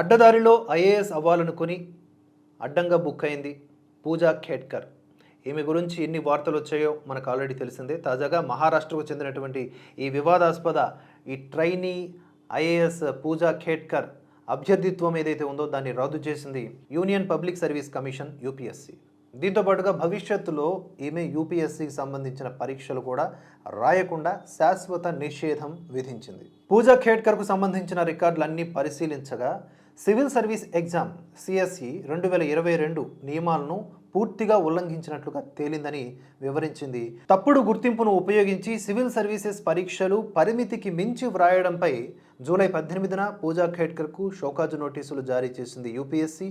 అడ్డదారిలో IAS అవ్వాలనుకుని అడ్డంగా book అయింది పూజా ఖేడ్కర్. ఈమె గురించి ఎన్ని వార్తలు వచ్చాయో మనకు ఆల్రెడీ తెలిసిందే. తాజాగా మహారాష్ట్రకు చెందినటువంటి ఈ వివాదాస్పద ఈ ట్రైనీ ఐఏఎస్ పూజా ఖేడ్కర్ అభ్యర్థిత్వం ఏదైతే ఉందో దాన్ని రద్దు చేసింది Union Public Service Commission UPSC. దీంతో పాటుగా భవిష్యత్తులో ఈమె యూపీఎస్సీకి సంబంధించిన పరీక్షలు కూడా రాయకుండా శాశ్వత నిషేధం విధించింది. పూజా ఖేడ్కర్కు సంబంధించిన రికార్డులన్నీ పరిశీలించగా సివిల్ సర్వీస్ ఎగ్జామ్ సిఎస్ఈ రెండు వేల ఇరవై రెండు నియమాలను పూర్తిగా ఉల్లంఘించినట్లుగా తేలిందని వివరించింది. తప్పుడు గుర్తింపును ఉపయోగించి సివిల్ సర్వీసెస్ పరీక్షలు పరిమితికి మించి వ్రాయడంపై జూలై పద్దెనిమిదిన పూజా ఖేడ్కర్కు షోకాజు నోటీసులు జారీ చేసింది యూపీఎస్సీ.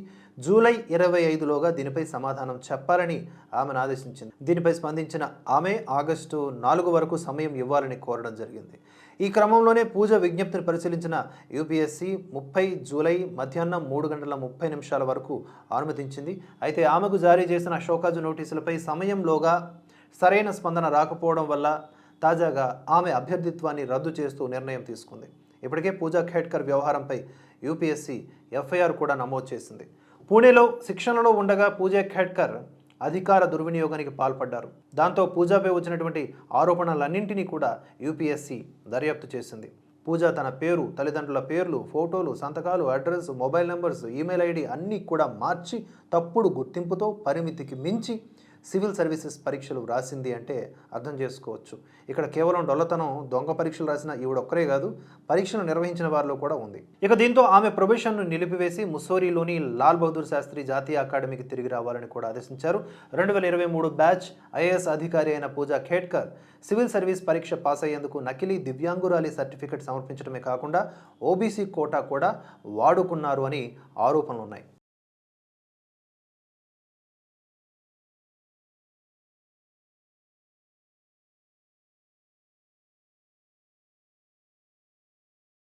జూలై ఇరవై ఐదులోగా దీనిపై సమాధానం చెప్పాలని ఆమెను ఆదేశించింది. దీనిపై స్పందించిన ఆమె ఆగస్టు నాలుగు వరకు సమయం ఇవ్వాలని కోరడం జరిగింది. ఈ క్రమంలోనే పూజ విజ్ఞప్తిని పరిశీలించిన యూపీఎస్సీ ముప్పై జూలై మధ్యాహ్నం మూడు గంటల ముప్పై నిమిషాల వరకు అనుమతించింది. అయితే ఆమెకు జారీ చేసిన షోకాజు నోటీసులపై సమయంలోగా సరైన స్పందన రాకపోవడం వల్ల తాజాగా ఆమె అభ్యర్థిత్వాన్ని రద్దు చేస్తూ నిర్ణయం తీసుకుంది. ఇప్పటికే పూజా ఖేడ్కర్ వ్యవహారంపై యూపీఎస్సీ ఎఫ్ఐఆర్ కూడా నమోదు చేసింది. పూణేలో శిక్షణలో ఉండగా పూజా ఖేడ్కర్ అధికార దుర్వినియోగానికి పాల్పడ్డారు. దాంతో పూజాపై వచ్చినటువంటి ఆరోపణలన్నింటినీ కూడా యూపీఎస్సీ దర్యాప్తు చేసింది. పూజ తన పేరు తల్లిదండ్రుల పేర్లు ఫోటోలు సంతకాలు address mobile numbers email ID అన్నీ కూడా మార్చి తప్పుడు గుర్తింపుతో పరిమితికి మించి సివిల్ సర్వీసెస్ పరీక్షలు రాసింది అంటే అర్థం చేసుకోవచ్చు. ఇక్కడ కేవలం డొల్లతనం దొంగ పరీక్షలు రాసిన ఈవిడొక్కరే కాదు పరీక్షలు నిర్వహించిన వారిలో కూడా ఉంది. ఇక దీంతో ఆమె ప్రొబేషన్ను నిలిపివేసి ముస్సోరీలోని లాల్ బహదూర్ శాస్త్రి జాతీయ అకాడమీకి తిరిగి రావాలని కూడా ఆదేశించారు. రెండు వేల ఇరవై మూడు బ్యాచ్ ఐఏఎస్ అధికారి అయిన పూజా ఖేడ్కర్ సివిల్ సర్వీస్ పరీక్ష పాస్ అయ్యేందుకు నకిలీ దివ్యాంగురాలి సర్టిఫికెట్ సమర్పించడమే కాకుండా ఓబీసీ కోటా కూడా వాడుకున్నారు అని ఆరోపణలు ఉన్నాయి